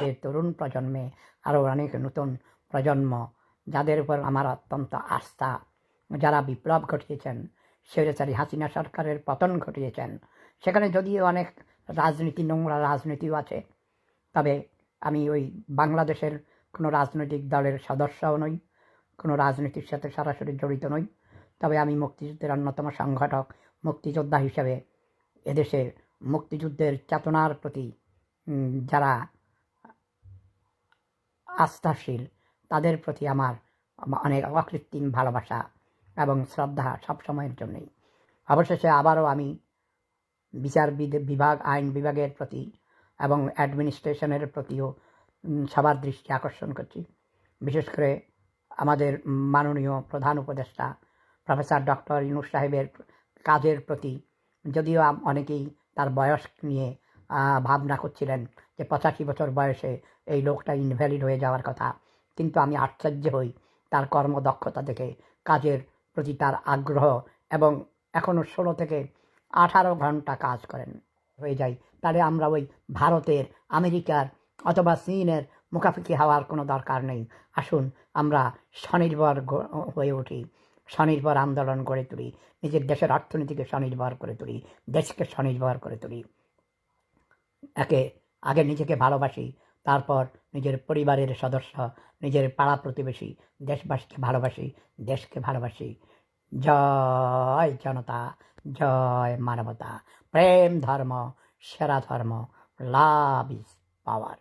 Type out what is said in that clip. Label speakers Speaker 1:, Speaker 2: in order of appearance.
Speaker 1: যে তরুণ প্রজন্মে আরও অনেক নতুন প্রজন্ম, যাদের উপর আমার অত্যন্ত আস্থা, যারা বিপ্লব ঘটিয়েছেন স্বৈরাচারী হাসিনা সরকারের পতন ঘটিয়েছেন, সেখানে যদিও অনেক রাজনীতি, নোংরা রাজনীতিও আছে, তবে আমি ওই বাংলাদেশের কোনো রাজনৈতিক দলের সদস্যও নই, কোনো রাজনীতির সাথে সরাসরি জড়িত নই, তবে আমি মুক্তিযুদ্ধের অন্যতম সংগঠক, মুক্তিযোদ্ধা হিসেবে এদেশের মুক্তিযুদ্ধের চেতনার প্রতি যারা আস্থাশীল, তাদের প্রতি আমার অনেক অকৃত্রিম ভালোবাসা এবং শ্রদ্ধা সব সময়ের জন্যই। অবশেষে আবারও আমি বিচার বিভাগ, আইন বিভাগের প্রতি এবং অ্যাডমিনিস্ট্রেশনের প্রতিও সবার দৃষ্টি আকর্ষণ করছি। বিশেষ করে আমাদের মাননীয় প্রধান উপদেষ্টা, প্রফেসর ডক্টর ইউনুস সাহেবের কাজের প্রতি যদিও অনেকেই তার বয়স নিয়ে ভাবনা করছিলেন যে পঁচাশি বছর বয়সে এই লোকটা ইনভ্যালিড হয়ে যাওয়ার কথা। কিন্তু আমি আশ্চর্য হই তার কর্মদক্ষতা দেখে, কাজের প্রতি তার আগ্রহ এবং এখনও ষোলো থেকে আঠারো ঘণ্টা কাজ করেন, হয়ে যায়। তাহলে আমরা ওই ভারতের, আমেরিকার অথবা চীনের মুখাফিকি হওয়ার কোনো দরকার নেই। আসুন আমরা স্বনির্ভর হয়ে উঠি। স্বনির্ভর আন্দোলন গড়ে তুলি। নিজের দেশের অর্থনীতিকে স্বনির্ভর করে তুলি, দেশকে স্বনির্ভর করে তুলি। একে, আগে নিজেকে ভালোবাসি, তারপর নিজের পরিবারের সদস্য, নিজের পাড়া প্রতিবেশী, দেশবাসীকে ভালোবাসি, দেশকে ভালোবাসি। জয় জনতা, জয় মানবতা, প্রেম ধর্ম, সেরা ধর্ম, লাভ ইজ পাওয়ার।